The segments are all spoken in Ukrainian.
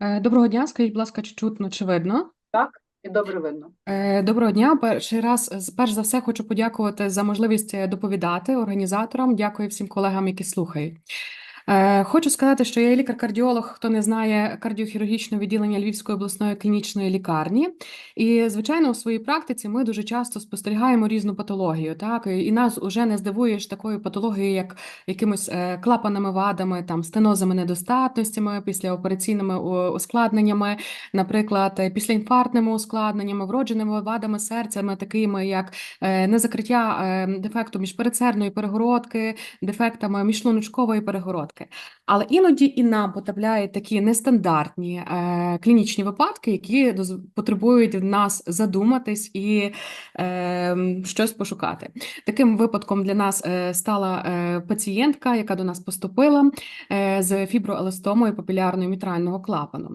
Е, Доброго дня, скажіть, будь ласка, чи чутно, чи видно? Так, і добре видно. Е, Доброго дня. Перший раз, перш за все, хочу подякувати за можливість е, доповідати організаторам. Дякую всім колегам, які слухають. Е, Хочу сказати, що я лікар-кардіолог, хто не знає кардіохірургічного відділення Львівської обласної клінічної лікарні. І, звичайно, у своїй практиці ми дуже часто спостерігаємо різну патологію. Так, і нас уже не здивуєш такою патологією, як якимось е, клапанними вадами, там стенозами недостатностями, післяопераційними ускладненнями, наприклад, е, післяінфарктними ускладненнями, вродженими вадами серцями, такими як незакриття дефекту міжпередсердної перегородки, дефектами міжшлуночкової перегородки. Але іноді і нам потрапляють такі нестандартні е, клінічні випадки, які потребують в нас задуматись і е, щось пошукати. Таким випадком для нас е, стала е, пацієнтка, яка до нас поступила е, з фіброеластомою папілярною мітрального клапану.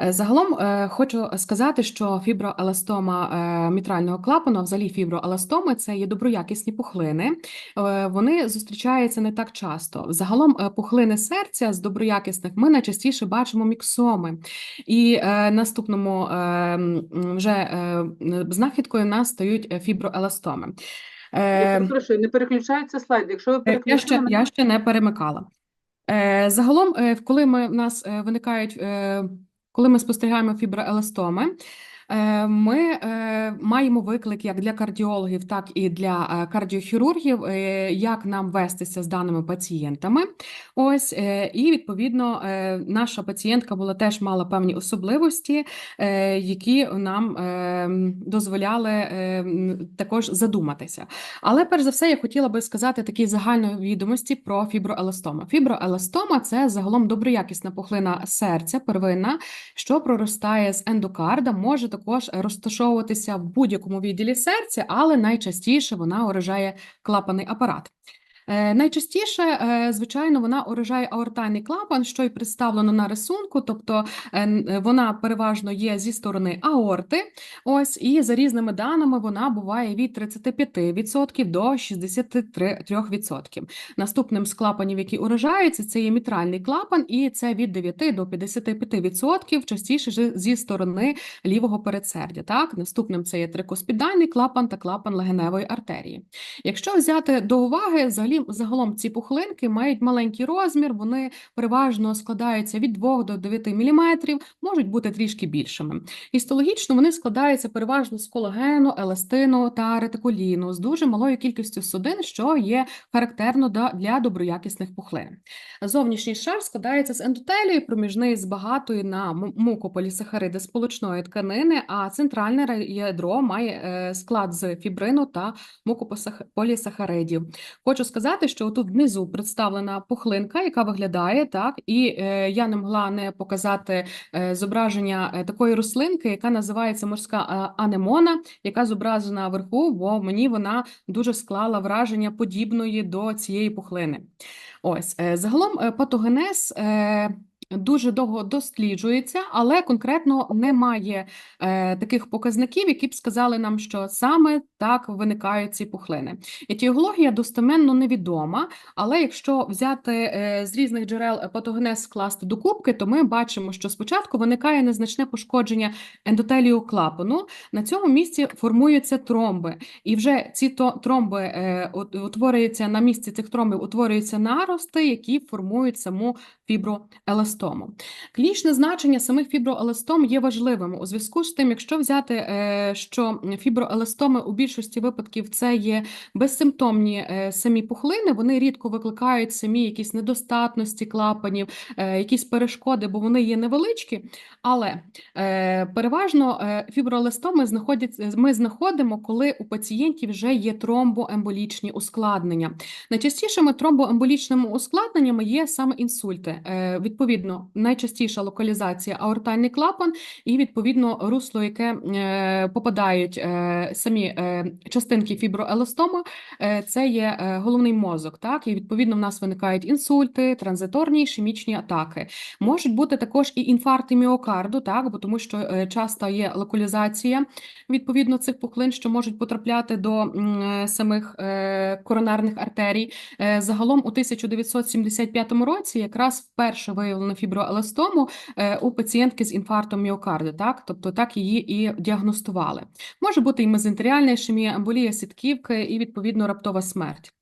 Е, Загалом е, хочу сказати, що фіброеластома е, мітрального клапану, взагалі фіброеластоми, це є доброякісні пухлини. Е, Вони зустрічаються не так часто. Загалом е, пухлини серця з доброякісних ми найчастіше бачимо міксоми. І е, наступному е, вже е, знахідкою нас стають е, фіброеластоми. Я Е, перепрошую, не переключаються слайди. Якщо ви Е, Я ще, я ще не перемикала. Е, Загалом, е, коли ми, в нас е, виникають, е, коли ми спостерігаємо фіброеластоми, ми е, маємо виклик як для кардіологів, так і для е, кардіохірургів, е, як нам вестися з даними пацієнтами. Ось, е, і відповідно, е, наша пацієнтка була теж мала певні особливості, е, які нам е, дозволяли е, також задуматися. Але перш за все, я хотіла би сказати такі загальні відомості про фіброеластома. Фіброеластома це загалом доброякісна пухлина серця, первинна, що проростає з ендокарда, може також розташовуватися в будь-якому відділі серця, але найчастіше вона уражає клапаний апарат. Е, Найчастіше, е, звичайно, вона уражає аортальний клапан, що й представлено на рисунку, тобто е, вона переважно є зі сторони аорти. Ось, і за різними даними вона буває від 35% до 63%. Наступним з клапанів, які уражаються, це є мітральний клапан, і це від 9 до 55%, частіше зі сторони лівого передсердя. Так, наступним це є трикоспідальний клапан та клапан легеневої артерії. Якщо взяти до уваги, взагалі загалом ці пухлинки мають маленький розмір, вони переважно складаються від 2 до 9 мм, можуть бути трішки більшими. Гістологічно вони складаються переважно з колагену, еластину та ретикуліну з дуже малою кількістю судин, що є характерно для доброякісних пухлин. Зовнішній шар складається з ендотелію, проміжний з багатої на му- мукополісахариди сполучної тканини, а центральне ра- ядро має е, склад з фібрину та мукополісахаридів. Хочу сказати, що тут внизу представлена пухлинка, яка виглядає так, і е, я не могла не показати е, зображення е, такої рослинки, яка називається морська е, анемона, яка зображена вверху, бо мені вона дуже склала враження подібної до цієї пухлини. Ось е, загалом патогенез. Дуже довго досліджується, але конкретно немає е, таких показників, які б сказали нам, що саме так виникають ці пухлини. Етіологія достеменно невідома, але якщо взяти е, з різних джерел патогенез скласти до кубки, то ми бачимо, що спочатку виникає незначне пошкодження ендотелію клапану. На цьому місці формуються тромби, і вже ці тромби е, утворюються на місці цих тромбів, утворюються нарости, які формують саму фіброеластому. Клінічне значення самих фіброеластом є важливим у зв'язку з тим, якщо взяти, е, що фіброеластоми у більшості випадків це є безсимптомні е, самі пухлини, вони рідко викликають самі якісь недостатності клапанів, е, якісь перешкоди, бо вони є невеличкі. Але переважно фіброеластоми знаходяться, ми знаходимо, коли у пацієнтів вже є тромбоемболічні ускладнення. Найчастішими тромбоемболічними ускладненнями є саме інсульти. Е, Відповідно, найчастіша локалізація аортальний клапан і відповідно русло, яке е, попадають е, самі е, частинки фіброеластоми, е, це є головний мозок. Так, і відповідно в нас виникають інсульти, транзиторні ішемічні атаки. Можуть бути також і інфаркти міокарду, так, бо тому що часто є локалізація відповідно цих пухлин, що можуть потрапляти до самих коронарних артерій. Загалом у 1975 році якраз вперше виявлено фіброеластому е, у пацієнтки з інфарктом міокарду, так? Тобто так її і діагностували. Може бути і мезентеріальна ішемія, емболія сітківки і, відповідно, раптова смерть.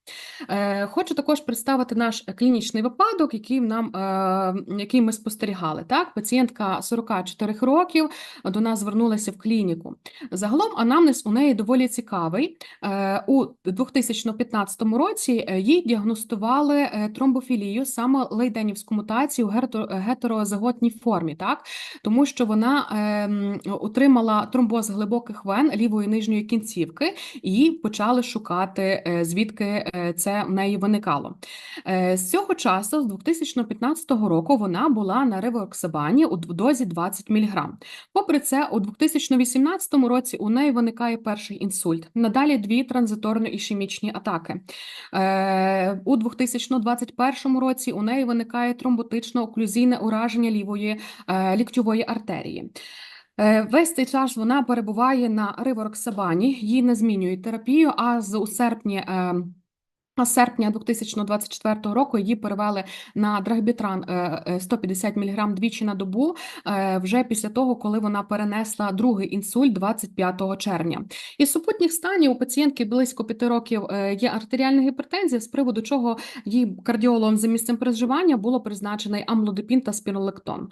Е, Хочу також представити наш клінічний випадок, який нам е, який ми спостерігали. Так, пацієнтка 44 років до нас звернулася в клініку. Загалом анамнез у неї доволі цікавий. Е, У 2015 році їй діагностували тромбофілію, саме лейденівську мутацію в гетерозаготній формі, так тому що вона ем, отримала тромбоз глибоких вен лівої нижньої кінцівки, і почали шукати, звідки це в неї виникало. Е, З цього часу, з 2015 року, вона була на ревоксабані у дозі 20 мг. Попри це, у 2018 році у неї виникає перший інсульт. Надалі дві транзиторно-ішемічні атаки. Е, У 2021 році у неї виникає тромботично-оклюзійне ураження лівої е, ліктьової артерії. Е, Весь цей час вона перебуває на ривороксабані, їй не змінюють терапію, а з у серпні. Е, з серпня 2024 року її перевели на драгбітран е, е, 150 мг двічі на добу, е, вже після того, коли вона перенесла другий інсульт 25 червня. Із супутніх станів у пацієнтки близько 5 років е, є артеріальна гіпертензія, з приводу чого їй кардіологом за місцем проживання було призначений амлодипін та спіролектон.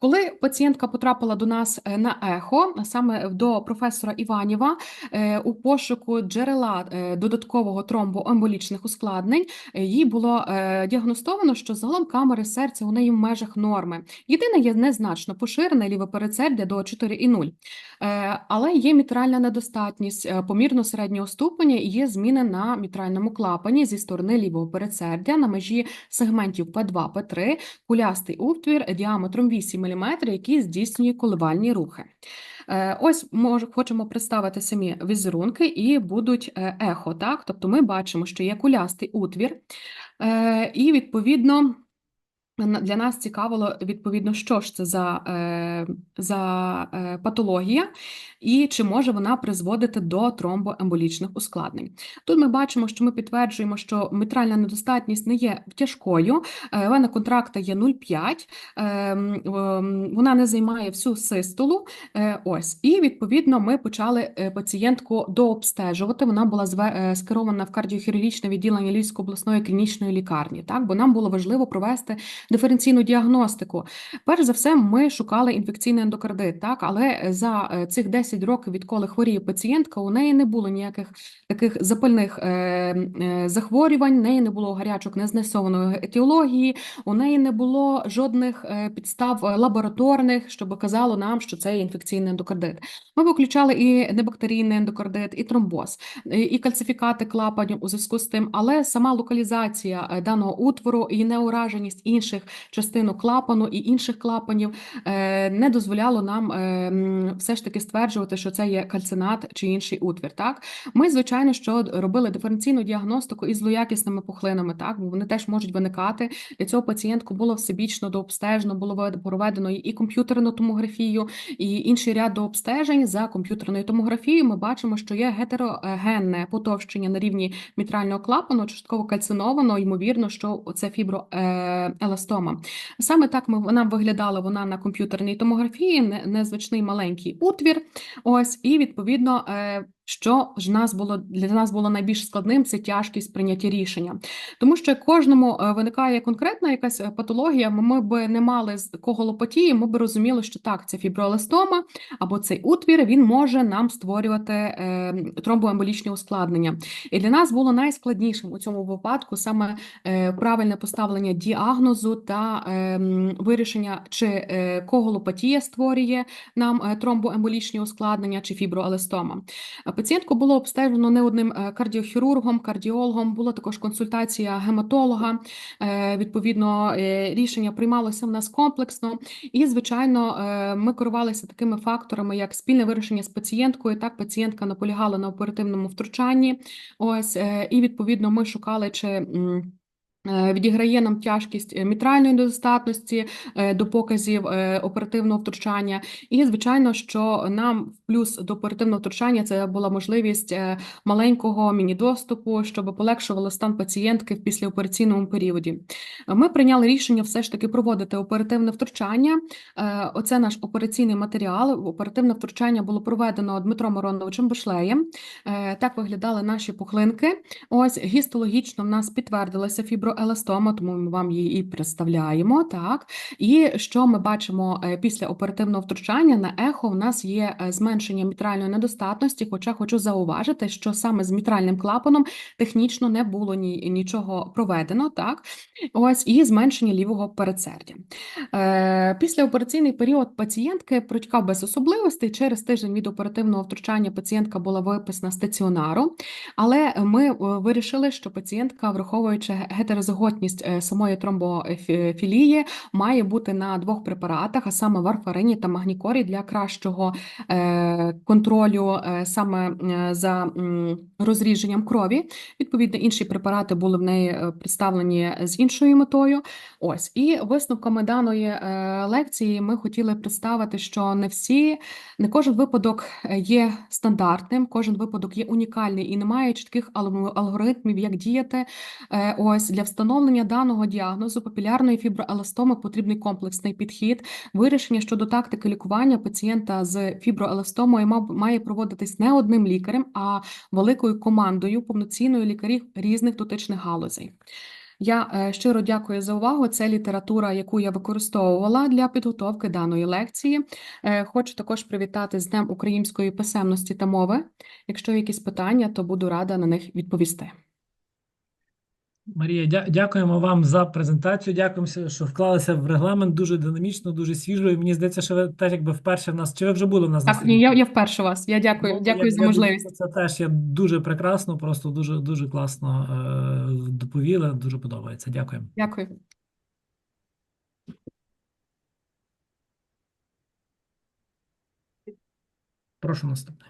Коли пацієнтка потрапила до нас е, на ехо, саме до професора Іванєва, е, у пошуку джерела е, додаткового тромбоемболічних ускладнень, їй було діагностовано, що загалом камери серця у неї в межах норми. Єдине є незначно поширене ліве передсердя до 4,0. Е, Але є мітральна недостатність помірно середнього ступеня і є зміни на мітральному клапані зі сторони лівого передсердя на межі сегментів П2, П3, кулястий отвір діаметром 8 мм, який здійснює коливальні рухи. Е, Ось мож, хочемо представити самі візерунки і будуть е, ехо. Так? Тобто ми бачимо, що є кулястий утвір, е, і відповідно. Для нас цікавило відповідно, що ж це за, е, за е, патологія, і чи може вона призводити до тромбоемболічних ускладнень. Тут ми бачимо, що ми підтверджуємо, що мітральна недостатність не є тяжкою, е, вена контракта є 0,5, ем, ем, вона не займає всю систолу. Ось, і відповідно ми почали пацієнтку дообстежувати. Вона була зве- скерована в кардіохірургічне відділення Львівської обласної клінічної лікарні. Так, бо нам було важливо провести диференційну діагностику. Перш за все, ми шукали інфекційний ендокардит, так, але за е, цих 10 років, відколи хворіє пацієнтка, у неї не було ніяких таких запальних е, е, захворювань, в неї не було гарячок незнесованої етіології, у неї не було жодних підстав лабораторних, що би казало нам, що це інфекційний ендокардит. Ми виключали і небактерійний ендокардит, і тромбоз, і кальцифікати клапанів у зв'язку з тим, але сама локалізація даного утвору і неураженість інших частинок клапану і інших клапанів е, не дозволяло нам е, все ж таки стверджувати, що це є кальцинат чи інший утвір. Так, ми звичайно, що робили диференційну діагностику із злоякісними пухлинами, так бо вони теж можуть виникати. Для цього пацієнтку було всебічно дообстежено, було проведено і комп'ютерну томографію, і інший ряд дообстежень за комп'ютерною томографією. Ми бачимо, що є гетерогенне потовщення на рівні мітрального клапану, частково кальциновано, ймовірно, що це фіброеластома. Саме так ми вона виглядала вона на комп'ютерній томографії, не- незвичний маленький утвір. Ось, і відповідно, е, що ж нас було для нас було найбільш складним, це тяжкість прийняття рішення. Тому що кожному е, виникає конкретна якась е, патологія. Ми, би не мали з коголопатії, ми би розуміли, що так, це фіброеластома або цей утвір він може нам створювати е, тромбоемболічні ускладнення. І для нас було найскладнішим у цьому випадку саме правильне поставлення діагнозу та вирішення, чи коголопатія створює нам тромбоемболічні ускладнення, чи фіброеластома. Пацієнтку було обстежено не одним е, кардіохірургом, кардіологом, була також консультація гематолога. Е, Відповідно, е, рішення приймалося в нас комплексно, і звичайно, ми керувалися такими факторами, як спільне вирішення з пацієнткою. Так, пацієнтка наполягала на оперативному втручанні. Ось і відповідно ми шукали, чи. Е, Відіграє нам тяжкість е, мітральної недостатності е, до показів оперативного втручання. І, звичайно, що нам в плюс до оперативного втручання це була можливість маленького міні-доступу, щоб полегшувало стан пацієнтки в післяопераційному періоді. Ми прийняли рішення все ж таки проводити оперативне втручання. Оце наш операційний матеріал. Оперативне втручання було проведено Дмитром Мироновичем Башлеєм. Е, Так виглядали наші пухлинки. Ось гістологічно в нас підтвердилася фіброеластома, тому ми вам її і представляємо. Так і що ми бачимо е, після оперативного втручання на ехо? В нас є е, зменшення мітральної недостатності. Хоча хочу зауважити, що саме з мітральним клапаном технічно не було ні, нічого проведено. Так, ось і зменшення лівого передсердя. Е, Післяопераційний період пацієнтки протікав без особливостей. Через тиждень від оперативного втручання пацієнтка була виписана стаціонару, але ми вирішили, що пацієнтка, враховуючи гетерозиготність е, самої тромбофілії, має бути на двох препаратах, а саме варфарині та магнікорі для кращого е, контролю е, саме за розріженням крові. Відповідно, інші препарати були в неї представлені з іншою метою. Ось і висновками даної лекції ми хотіли представити, що не всі, не кожен випадок є стандартним, кожен випадок є унікальний і немає чітких алгоритмів, як діяти. Ось для встановлення даного діагнозу папілярної фіброеластоми потрібний комплексний підхід. Вирішення щодо тактики лікування пацієнта з фіброеластомою має проводитись не одним лікарем, а великою командою повноцінної лікарів різних дотичних галузей. Я е, щиро дякую за увагу. Це література, яку я використовувала для підготовки даної лекції. Е, Хочу також привітати з Днем української писемності та мови. Якщо є якісь питання, то буду рада на них відповісти. Марія, дякуємо вам за презентацію. Дякуємо, що вклалися в регламент дуже динамічно, дуже свіжо. І мені здається, що ви теж якби вперше в нас, чи ви вже були в нас Так, ні, я, я вперше вас. Я дякую, Ну, дякую я- за я можливість. Це теж є дуже прекрасно, просто дуже дуже класно е, доповіли. Дуже подобається. Дякуємо. Дякую. Прошу наступне.